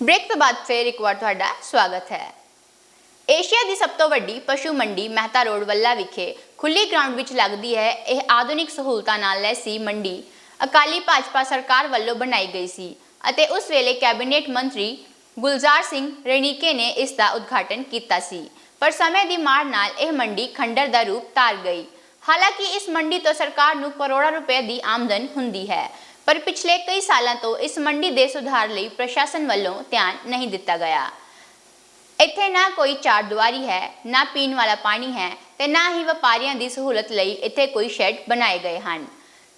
Break ਤੋਂ ਬਾਅਦ ਫੇਰ ਇੱਕ ਵਾਰ ਤੁਹਾਡਾ ਸਵਾਗਤ ਹੈ। ਏਸ਼ੀਆ ਦੀ ਸਭ ਤੋਂ ਵੱਡੀ ਪਸ਼ੂ ਮੰਡੀ ਮਹਿਤਾ ਰੋਡ ਵੱਲਾ ਵਿਖੇ ਖੁੱਲੀ ਗਰਾਊਂਡ ਵਿੱਚ ਲੱਗਦੀ ਹੈ। ਇਹ ਆਧੁਨਿਕ ਸਹੂਲਤਾਂ ਨਾਲ ਲੈਸੀ ਮੰਡੀ ਅਕਾਲੀ ਭਾਜਪਾ ਸਰਕਾਰ ਵੱਲੋਂ ਬਣਾਈ ਗਈ ਸੀ ਅਤੇ ਉਸ ਵੇਲੇ ਕੈਬਨਿਟ ਮੰਤਰੀ ਗੁਲਜ਼ਾਰ ਸਿੰਘ ਰਣੀਕੇ ਨੇ ਇਸ ਦਾ ਉਦਘਾਟਨ ਕੀਤਾ ਸੀ। ਪਰ ਸਮੇਂ ਦੀ ਮਾਰ ਨਾਲ ਇਹ ਮੰਡੀ ਖੰਡਰ ਦਾ ਰੂਪ ਧਾਰ ਗਈ। ਹਾਲਾਂਕਿ ਇਸ ਮੰਡੀ ਤੋਂ ਸਰਕਾਰ ਨੂੰ ਕਰੋੜਾਂ ਰੁਪਏ ਦੀ ਆਮਦਨ ਹੁੰਦੀ ਹੈ। ਪਰ ਪਿਛਲੇ ਕਈ ਸਾਲਾਂ ਤੋਂ ਇਸ ਮੰਡੀ ਦੇ ਸੁਧਾਰ ਲਈ ਪ੍ਰਸ਼ਾਸਨ ਵੱਲੋਂ ਧਿਆਨ ਨਹੀਂ ਦਿੱਤਾ ਗਿਆ। ਇੱਥੇ ਨਾ ਕੋਈ ਚਾਰ ਦੁਆਰੀ ਹੈ, ਨਾ ਪੀਣ ਵਾਲਾ ਪਾਣੀ ਹੈ ਤੇ ਨਾ ਹੀ ਵਪਾਰੀਆਂ ਦੀ ਸਹੂਲਤ ਲਈ ਇੱਥੇ ਕੋਈ ਸ਼ੈੱਡ ਬਣਾਏ ਗਏ ਹਨ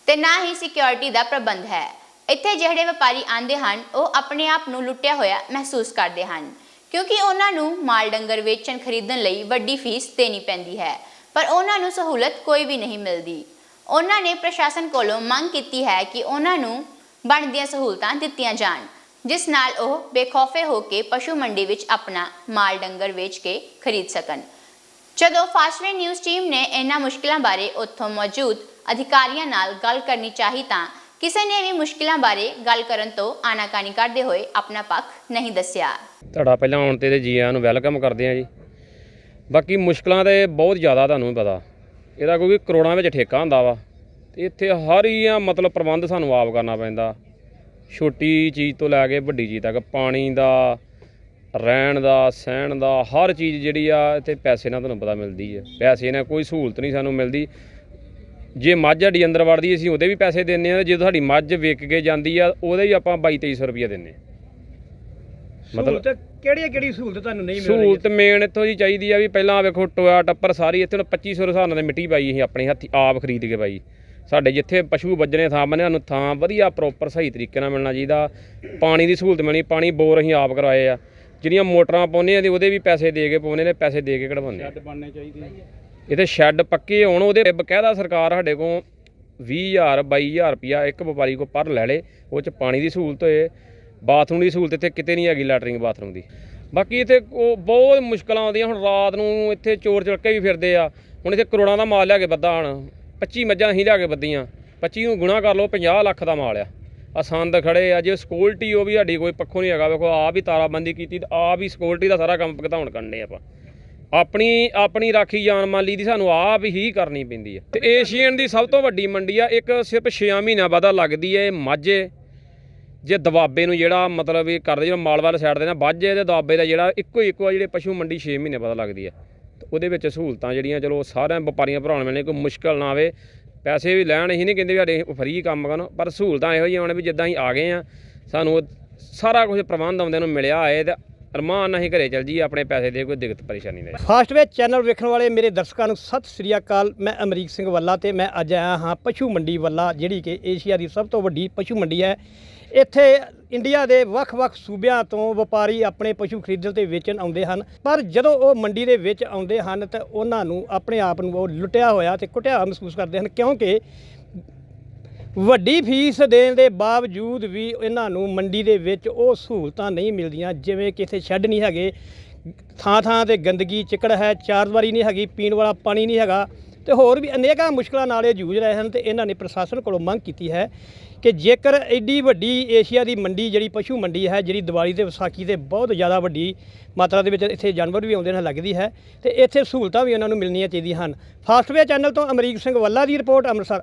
ਤੇ ਨਾ ਹੀ ਸਿਕਿਉਰਿਟੀ ਦਾ ਪ੍ਰਬੰਧ ਹੈ। ਇੱਥੇ ਜਿਹੜੇ ਵਪਾਰੀ ਆਂਦੇ ਹਨ, ਉਹ ਆਪਣੇ ਆਪ ਨੂੰ ਲੁੱਟਿਆ ਹੋਇਆ ਮਹਿਸੂਸ ਕਰਦੇ ਹਨ, ਕਿਉਂਕਿ ਉਹਨਾਂ ਨੂੰ ਮਾਲ ਡੰਗਰ ਵੇਚਣ ਖਰੀਦਣ ਲਈ ਵੱਡੀ ਫੀਸ ਦੇਣੀ ਪੈਂਦੀ ਹੈ, ਪਰ ਉਹਨਾਂ ਨੂੰ ਸਹੂਲਤ ਕੋਈ ਵੀ ਨਹੀਂ ਮਿਲਦੀ। ਉਹਨਾਂ ਨੇ ਪ੍ਰਸ਼ਾਸਨ ਕੋਲੋਂ ਮੰਗ ਕੀਤੀ ਹੈ ਕਿ ਉਹਨਾਂ ਨੂੰ ਬਣਦੀਆਂ ਸਹੂਲਤਾਂ ਦਿੱਤੀਆਂ ਜਾਣ, ਜਿਸ ਨਾਲ ਉਹ ਬੇਖੌਫੇ ਹੋ ਕੇ ਪਸ਼ੂ ਮੰਡੀ ਵਿੱਚ ਆਪਣਾ ਮਾਲ ਡੰਗਰ ਵੇਚ ਕੇ ਖਰੀਦ ਸਕਣ। ਜਦੋਂ ਫਾਸਟਵੇ ਨਿਊਜ਼ ਟੀਮ ਨੇ ਇਹਨਾਂ ਮੁਸ਼ਕਲਾਂ ਬਾਰੇ ਉੱਥੋਂ ਮੌਜੂਦ ਅਧਿਕਾਰੀਆਂ ਨਾਲ ਗੱਲ ਕਰਨੀ ਚਾਹੀ ਤਾਂ ਕਿਸੇ ਨੇ ਵੀ ਮੁਸ਼ਕਲਾਂ ਬਾਰੇ ਗੱਲ ਕਰਨ ਤੋਂ ਆਨਾਕਾਨੀ ਕਰਦੇ ਹੋਏ ਆਪਣਾ ਪੱਖ ਨਹੀਂ ਦੱਸਿਆ। ਤੁਹਾਡਾ ਪਹਿਲਾਂ ਆਉਣ ਤੇ ਜੀ ਆਇਆਂ ਨੂੰ ਵੈਲਕਮ ਕਰਦੇ ਆ ਜੀ। ਬਾਕੀ ਮੁਸ਼ਕਲਾਂ ਤੇ ਬਹੁਤ ਜ਼ਿਆਦਾ ਤੁਹਾਨੂੰ ਪਤਾ। ਇਹਦਾ ਕਿਉਂਕਿ ਕਰੋੜਾਂ ਵਿੱਚ ਠੇਕਾ ਹੁੰਦਾ ਵਾ। ਤੇ ਇੱਥੇ ਹਰ ਹੀ ਆ, ਮਤਲਬ ਪ੍ਰਬੰਧ ਸਾਨੂੰ ਆਪ ਕਰਨਾ ਪੈਂਦਾ। ਛੋਟੀ ਚੀਜ਼ ਤੋਂ ਲੈ ਕੇ ਵੱਡੀ ਚੀਜ਼ ਤੱਕ, ਪਾਣੀ ਦਾ, ਰਹਿਣ ਦਾ, ਸਹਿਣ ਦਾ, ਹਰ ਚੀਜ਼ ਜਿਹੜੀ ਆ, ਇੱਥੇ ਪੈਸੇ ਨਾਲ ਤੁਹਾਨੂੰ ਪਤਾ ਮਿਲਦੀ ਹੈ ਪੈਸੇ ਨਾਲ ਕੋਈ ਸਹੂਲਤ ਨਹੀਂ ਸਾਨੂੰ ਮਿਲਦੀ। ਜੇ ਮੱਝ ਸਾਡੀ ਅੰਦਰ ਵੜਦੀ, ਅਸੀਂ ਉਹਦੇ ਵੀ ਪੈਸੇ ਦਿੰਨੇ ਆ ਜਦੋਂ ਸਾਡੀ ਮੱਝ ਵਿਕ ਕੇ ਜਾਂਦੀ ਆ, ਉਹਦੇ ਵੀ ਆਪਾਂ 22 2300 ਰੁਪਏ ਦਿੰਨੇ ਆ। ਮਤਲਬ ਸਹੂਲਤ ਕਿਹੜੀ ਕਿਹੜੀ ਸਹੂਲਤ ਤੁਹਾਨੂੰ ਨਹੀਂ ਮਿਲ ਰਹੀ ਸਹੂਲਤ ਮੇਨ ਇੱਥੋਂ ਜੀ ਚਾਹੀਦੀ ਆ ਵੀ ਪਹਿਲਾਂ ਵੇਖੋ ਟੋਇਆ ਟੱਪਰ ਸਾਰੀ ਇੱਥੇ ਹੁਣ 2500 ਦੇ ਹਿਸਾਬ ਨਾਲ ਮਿੱਟੀ ਪਾਈ ਅਸੀਂ ਆਪਣੇ ਹੱਥੀ ਆਪ ਖਰੀਦ ਕੇ ਪਾਈ। ਸਾਡੇ ਜਿੱਥੇ ਪਸ਼ੂ ਵੱਜਣੇ ਥਾਂ ਬਣੇ ਸਾਨੂੰ ਥਾਂ ਵਧੀਆ ਪ੍ਰੋਪਰ ਸਹੀ ਤਰੀਕੇ ਨਾਲ ਮਿਲਣਾ ਚਾਹੀਦਾ। ਪਾਣੀ ਦੀ ਸਹੂਲਤ ਮਿਲਣੀ ਪਾਣੀ ਬੋਰ ਅਸੀਂ ਆਪ ਕਰਵਾਏ ਆ। ਜਿਹੜੀਆਂ ਮੋਟਰਾਂ ਪਾਉਂਦੇ ਆ ਤੇ ਉਹਦੇ ਵੀ ਪੈਸੇ ਦੇ ਕੇ ਪਾਉਂਦੇ ਨੇ ਪੈਸੇ ਦੇ ਕੇ ਕਢਵਾਉਂਦੇ ਆ। ਬਣਨੇ ਚਾਹੀਦੇ ਇਹਦੇ ਸ਼ੈੱਡ ਪੱਕੇ ਹੋਣ ਉਹਦੇ ਬਕਾਇਦਾ ਸਰਕਾਰ ਸਾਡੇ ਕੋਲ 20000 22000 ਰੁਪਿਆ ਇੱਕ ਵਪਾਰੀ ਕੋ ਪਰ ਲੈ ਲੇ ਉਹ ਚ ਪਾਣੀ ਦੀ ਸਹੂਲਤ ਹੋਏ। ਬਾਥਰੂਮ ਦੀ ਸਹੂਲਤ ਇੱਥੇ ਕਿਤੇ ਨਹੀਂ ਹੈਗੀ ਲੈਟਰਿੰਗ ਬਾਥਰੂਮ ਦੀ। ਬਾਕੀ ਇੱਥੇ ਉਹ ਬਹੁਤ ਮੁਸ਼ਕਲਾਂ ਆਉਂਦੀਆਂ, ਹੁਣ ਰਾਤ ਨੂੰ ਇੱਥੇ ਚੋਰ ਚੜਕੇ ਵੀ ਫਿਰਦੇ ਆ। ਹੁਣ ਇੱਥੇ ਕਰੋੜਾਂ ਦਾ ਮਾਲ ਲਿਆ ਕੇ ਬੱਦਾ ਹਣ 25 ਮੱਝਾਂ ਅਸੀਂ ਲਿਆ ਕੇ ਬੱਦੀਆਂ 25 ਨੂੰ ਗੁਣਾ ਕਰ ਲਓ 50 ਲੱਖ ਦਾ ਮਾਲ ਆ। ਅਸੰਦ ਸੰਦ ਖੜੇ ਆ, ਜੇ ਸਕਿਉਰਟੀ ਉਹ ਵੀ ਸਾਡੀ ਕੋਈ ਪੱਖੋਂ ਨਹੀਂ ਹੈਗਾ, ਵੇਖੋ, ਆਪ ਹੀ ਤਾਰਾਬੰਦੀ ਕੀਤੀ ਤੇ ਆਪ ਹੀ ਸਕਿਉਰਟੀ ਦਾ ਸਾਰਾ ਕੰਮ ਭੁਗਤਾਉਣ ਕਰਨੇ ਆਪਾਂ। ਆਪਣੀ ਆਪਣੀ ਰਾਖੀ ਜਾਨ ਮਾਲੀ ਦੀ ਸਾਨੂੰ ਆਪ ਹੀ ਕਰਨੀ ਪੈਂਦੀ ਹੈ ਤੇ ਏਸ਼ੀਅਨ ਦੀ ਸਭ ਤੋਂ ਵੱਡੀ ਮੰਡੀ ਆ, ਇੱਕ ਸਿਰਫ 6 ਮਹੀਨਿਆਂ ਬਾਅਦ ਲੱਗਦੀ ਹੈ ਇਹ ਮਾਝੇ ਜੇ ਦਵਾਬੇ ਨੂੰ ਜਿਹੜਾ ਮਤਲਬ ਇਹ ਕਰਦੇ, ਜਿਹੜਾ ਮਾਲਵਾਲ ਸਾਈਡ ਦੇ ਨਾ ਬਾਝੇ ਤੇ ਦਵਾਬੇ ਦਾ ਜਿਹੜਾ ਇੱਕੋ ਹੀ, ਇੱਕੋ ਆ ਜਿਹੜੇ ਪਸ਼ੂ ਮੰਡੀ 6 ਮਹੀਨੇ ਪਤਾ ਲੱਗਦੀ ਹੈ ਤੇ ਉਹਦੇ ਵਿੱਚ ਸਹੂਲਤਾਂ ਜਿਹੜੀਆਂ, ਚਲੋ ਸਾਰਿਆਂ ਵਪਾਰੀਆਂ ਭਰਾਉਣ ਮਿਲਣੇ ਕੋਈ ਮੁਸ਼ਕਲ ਨਾ ਆਵੇ। ਪੈਸੇ ਵੀ ਲੈਣ, ਅਸੀਂ ਨਹੀਂ ਕਹਿੰਦੇ ਵੀ ਸਾਡੇ ਫਰੀ ਕੰਮ ਕਰਨ, ਪਰ ਸਹੂਲਤਾਂ ਇਹੋ ਜਿਹੀਆਂ ਨੇ ਵੀ ਜਿੱਦਾਂ ਅਸੀਂ ਆ ਗਏ ਆ, ਸਾਨੂੰ ਸਾਰਾ ਕੁਝ ਪ੍ਰਬੰਧ ਆਉਂਦਿਆਂ ਨੂੰ ਮਿਲਿਆ ਹੈ ਤੇ ਅਰਮਾਨ ਨਾਲ ਅਸੀਂ ਘਰੇ ਚਲ ਜੀ ਆਪਣੇ ਪੈਸੇ ਦੇ ਕੋਈ ਦਿੱਕਤ ਪਰੇਸ਼ਾਨੀ ਨਹੀਂ। ਫਾਸਟਵੇ ਚੈਨਲ ਵੇਖਣ ਵਾਲੇ ਮੇਰੇ ਦਰਸ਼ਕਾਂ ਨੂੰ ਸਤਿ ਸ੍ਰੀ ਅਕਾਲ। ਮੈਂ ਅਮਰੀਕ ਸਿੰਘ ਵੱਲਾ ਤੇ ਮੈਂ ਅੱਜ ਆਇਆ ਹਾਂ ਪਸ਼ੂ ਮੰਡੀ ਵੱਲਾ, ਜਿਹੜੀ ਕਿ ਏਸ਼ੀਆ ਦੀ ਸਭ ਤੋਂ ਵੱਡੀ ਪਸ਼ੂ ਮੰਡੀ ਹੈ। ਇੱਥੇ ਇੰਡੀਆ ਦੇ ਵੱਖ-ਵੱਖ ਸੂਬਿਆਂ ਤੋਂ ਵਪਾਰੀ ਆਪਣੇ ਪਸ਼ੂ ਖਰੀਦਣ ਤੇ ਵੇਚਣ ਆਉਂਦੇ ਹਨ। ਪਰ ਜਦੋਂ ਉਹ ਮੰਡੀ ਦੇ ਵਿੱਚ ਆਉਂਦੇ ਹਨ, ਤਾਂ ਉਹਨਾਂ ਨੂੰ ਆਪਣੇ ਆਪ ਨੂੰ ਉਹ ਲੁੱਟਿਆ ਹੋਇਆ ਤੇ ਕੁੱਟਿਆ ਮਹਿਸੂਸ ਕਰਦੇ ਹਨ। ਕਿਉਂਕਿ ਵੱਡੀ ਫੀਸ ਦੇਣ ਦੇ ਬਾਵਜੂਦ ਵੀ ਇਹਨਾਂ ਨੂੰ ਮੰਡੀ ਦੇ ਵਿੱਚ ਉਹ ਸਹੂਲਤਾਂ ਨਹੀਂ ਮਿਲਦੀਆਂ, ਜਿਵੇਂ ਕਿ ਇੱਥੇ ਸ਼ੈੱਡ ਨਹੀਂ ਹੈਗੇ, ਥਾਂ ਥਾਂ ਤੇ ਗੰਦਗੀ, ਚਿੱਕੜ ਹੈ ਚਾਰ ਚਾਰਦਵਾਰੀ ਨਹੀਂ ਹੈਗੀ, ਪੀਣ ਵਾਲਾ ਪਾਣੀ ਨਹੀਂ ਹੈਗਾ ਤੇ ਹੋਰ ਵੀ ਅਨੇਕਾਂ ਮੁਸ਼ਕਲਾਂ ਨਾਲ ਇਹ ਜੂਝ ਰਹੇ ਹਨ ਤੇ ਇਹਨਾਂ ਨੇ ਪ੍ਰਸ਼ਾਸਨ ਕੋਲੋਂ ਮੰਗ ਕੀਤੀ ਹੈ ਕਿ ਜੇਕਰ ਐਡੀ ਵੱਡੀ ਏਸ਼ੀਆ ਦੀ ਮੰਡੀ ਜਿਹੜੀ ਪਸ਼ੂ ਮੰਡੀ ਹੈ, ਜਿਹੜੀ ਦੀਵਾਲੀ ਤੇ ਵਿਸਾਖੀ ਤੇ ਬਹੁਤ ਜ਼ਿਆਦਾ ਵੱਡੀ ਮਾਤਰਾ ਦੇ ਵਿੱਚ ਇੱਥੇ ਜਾਨਵਰ ਵੀ ਆਉਂਦੇ ਨੇ, ਲੱਗਦੀ ਹੈ ਤੇ ਇੱਥੇ ਸਹੂਲਤਾਂ ਵੀ ਉਹਨਾਂ ਨੂੰ ਮਿਲਣੀਆਂ ਚਾਹੀਦੀਆਂ ਹਨ। ਫਾਸਟਵੇ ਚੈਨਲ ਤੋਂ ਅਮਰੀਕ ਸਿੰਘ ਵੱਲਾ ਦੀ ਰਿਪੋਰਟ, ਅੰਮ੍ਰਿਤਸਰ।